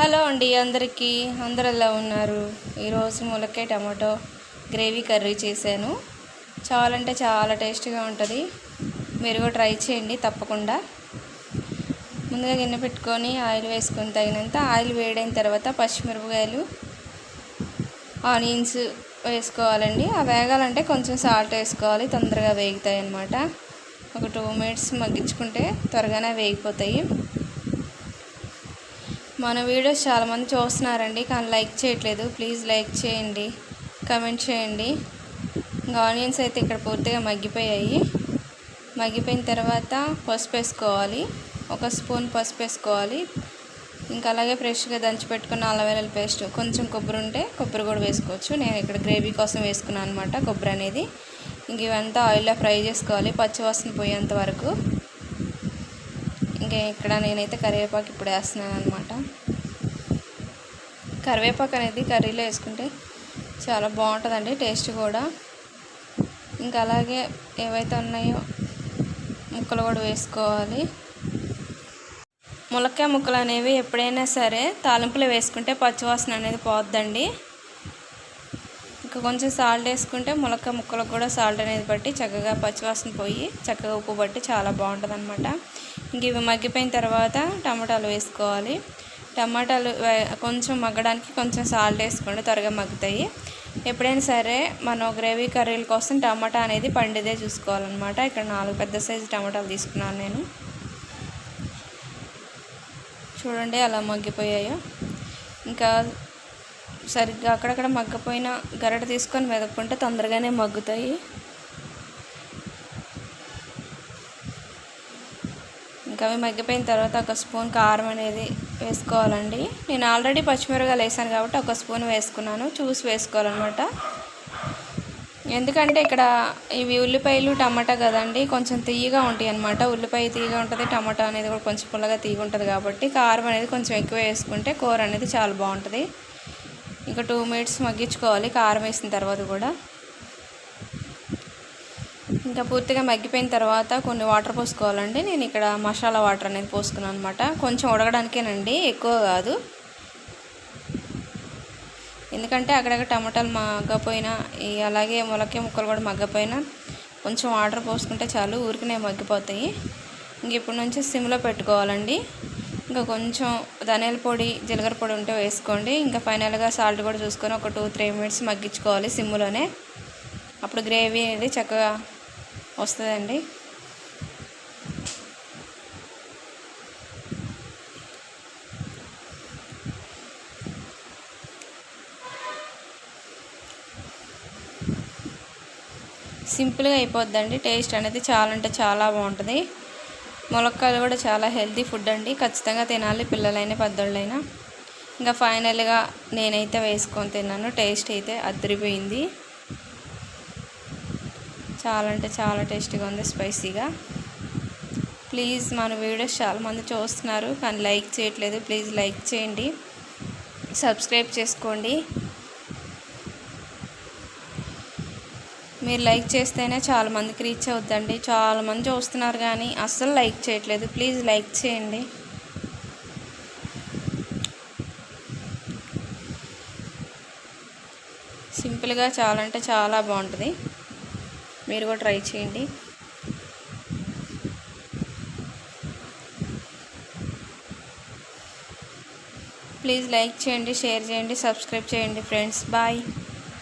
Hello అండి అందరికీ. అందరు ఎలా ఉన్నారు? ఈరోజు ములక్కాయ టమాటో గ్రేవీ కర్రీ చేశాను. చాలా అంటే చాలా టేస్టీగా ఉంటుంది. మీరు కూడా ట్రై చేయండి తప్పకుండా. ముందుగా గిన్నె పెట్టుకొని ఆయిల్ వేసుకొని తగినంత ఆయిల్ వేడైన తర్వాత పచ్చిమిరపకాయలు ఆనియన్స్ వేసుకోవాలండి. ఆ వేగాలంటే కొంచెం సాల్ట్ వేసుకోవాలి. తొందరగా వేగుతాయి అన్నమాట ఒక టూ మినిట్స్ మగ్గించుకుంటే త్వరగానే వేగిపోతాయి. మన వీడియోస్ చాలామంది చూస్తున్నారండి కానీ లైక్ చేయట్లేదు. ప్లీజ్ లైక్ చేయండి కమెంట్ చేయండి. ఇంకా ఆనియన్స్ అయితే ఇక్కడ పూర్తిగా మగ్గిపోయాయి. మగ్గిపోయిన తర్వాత పసుపు వేసుకోవాలి. ఒక స్పూన్ పసుపు వేసుకోవాలి. ఇంకా అలాగే ఫ్రెష్గా దంచి పెట్టుకున్న అల్లం వెల్లుల్లి పేస్ట్. కొంచెం కొబ్బరి ఉంటే కొబ్బరి కూడా వేసుకోవచ్చు. నేను ఇక్కడ గ్రేవీ కోసం వేసుకున్నాను అనమాట కొబ్బరి అనేది. ఇంక ఇవంతా ఆయిల్లో ఫ్రై చేసుకోవాలి పచ్చివాసన పోయేంత వరకు. ఇంకా ఇక్కడ నేనైతే కరివేపాకు ఇప్పుడు వేస్తున్నాను అనమాట కరివేపాకు అనేది కర్రీలో వేసుకుంటే చాలా బాగుంటుందండి టేస్ట్ కూడా. ఇంకా అలాగే ఏవైతే ఉన్నాయో ముక్కలు కూడా వేసుకోవాలి. ములక్కాయ ముక్కలు అనేవి ఎప్పుడైనా సరే తాలింపులు వేసుకుంటే పచ్చివాసన అనేది పోద్దండి. ఇంకా కొంచెం సాల్ట్ వేసుకుంటే ములక్క ముక్కలకు కూడా సాల్ట్ అనేది బట్టి చక్కగా పచ్చివాసన పోయి చక్కగా ఉప్పు బట్టి చాలా బాగుంటుంది అనమాట ఇంక ఇవి మగ్గిపోయిన తర్వాత టమాటాలు వేసుకోవాలి. టమాటాలు కొంచెం మగ్గడానికి కొంచెం సాల్ట్ వేసుకోండి త్వరగా మగ్గుతాయి. ఎప్పుడైనా సరే మనం గ్రేవీ కర్రీల కోసం టమాటా అనేది పండిదే చూసుకోవాలన్నమాట. ఇక్కడ నాలుగు పెద్ద సైజు టమాటాలు తీసుకున్నాను నేను. చూడండి అలా మగ్గిపోయాయో. ఇంకా సరిగ్గా అక్కడక్కడ మగ్గపోయిన గరడ తీసుకొని మెదక్కుంటే తొందరగానే మగ్గుతాయి. ఇంకా అవి మగ్గిపోయిన తర్వాత ఒక స్పూన్ కారం అనేది వేసుకోవాలండి. నేను ఆల్రెడీ పచ్చిమిరకాయలు వేసాను కాబట్టి ఒక స్పూన్ వేసుకున్నాను. చూసి వేసుకోవాలన్నమాట. ఎందుకంటే ఇక్కడ ఇవి ఉల్లిపాయలు టమాటా కదండి కొంచెం తీయగా ఉంటాయి అనమాట ఉల్లిపాయ తీయగా ఉంటుంది టమాటా అనేది కూడా కొంచెం పుల్లగా తీయగా ఉంటుంది కాబట్టి కారం అనేది కొంచెం ఎక్కువ వేసుకుంటే కూర అనేది చాలా బాగుంటుంది. ఇంకా టూ మినిట్స్ మగ్గించుకోవాలి కారం వేసిన తర్వాత కూడా. ఇంకా పూర్తిగా మగ్గిపోయిన తర్వాత కొన్ని వాటర్ పోసుకోవాలండి. నేను ఇక్కడ మసాలా వాటర్ అనేది పోసుకున్నాను అనమాట కొంచెం ఉడకడానికేనండి ఎక్కువ కాదు. ఎందుకంటే అక్కడక్కడ టమాటాలు మగ్గపోయినా అలాగే మొలకే ముక్కలు కూడా మగ్గపోయినా కొంచెం వాటర్ పోసుకుంటే చాలు ఊరికనే మగ్గిపోతాయి. ఇంక ఇప్పటి నుంచి సిమ్లో పెట్టుకోవాలండి. ఇంకా కొంచెం ధనియాల పొడి జీలకర్ర పొడి ఉంటే వేసుకోండి. ఇంకా ఫైనల్గా సాల్ట్ కూడా చూసుకొని ఒక టూ త్రీ మినిట్స్ మగ్గించుకోవాలి సిమ్లోనే. అప్పుడు గ్రేవీ అనేది చక్కగా వస్తుందండి. సింపుల్గా అయిపోద్దండి. టేస్ట్ అనేది చాలా అంటే చాలా బాగుంటుంది. ములక్కాయలు కూడా చాలా హెల్తీ ఫుడ్ అండి. ఖచ్చితంగా తినాలి పిల్లలైనా పెద్దోళ్ళైనా. ఇంకా ఫైనల్గా నేనైతే వేసుకొని తిన్నాను. టేస్ట్ అయితే అద్దరిపోయింది చాలా అంటే చాలా టేస్టీగా ఉంది స్పైసీగా. ప్లీజ్ మన వీడియోస్ చాలామంది చూస్తున్నారు కానీ లైక్ చేయట్లేదు. ప్లీజ్ లైక్ చేయండి. సబ్స్క్రైబ్ చేసుకోండి. మీరు లైక్ చేస్తేనే చాలామందికి రీచ్ అవుద్దండి. చాలామంది చూస్తున్నారు కానీ అస్సలు లైక్ చేయట్లేదు. ప్లీజ్ లైక్ చేయండి. సింపుల్గా చాలా అంటే చాలా బాగుంటుంది. మీరు కూడా ట్రై చేయండి. ప్లీజ్ లైక్ చేయండి షేర్ చేయండి సబ్స్క్రైబ్ చేయండి ఫ్రెండ్స్ బాయ్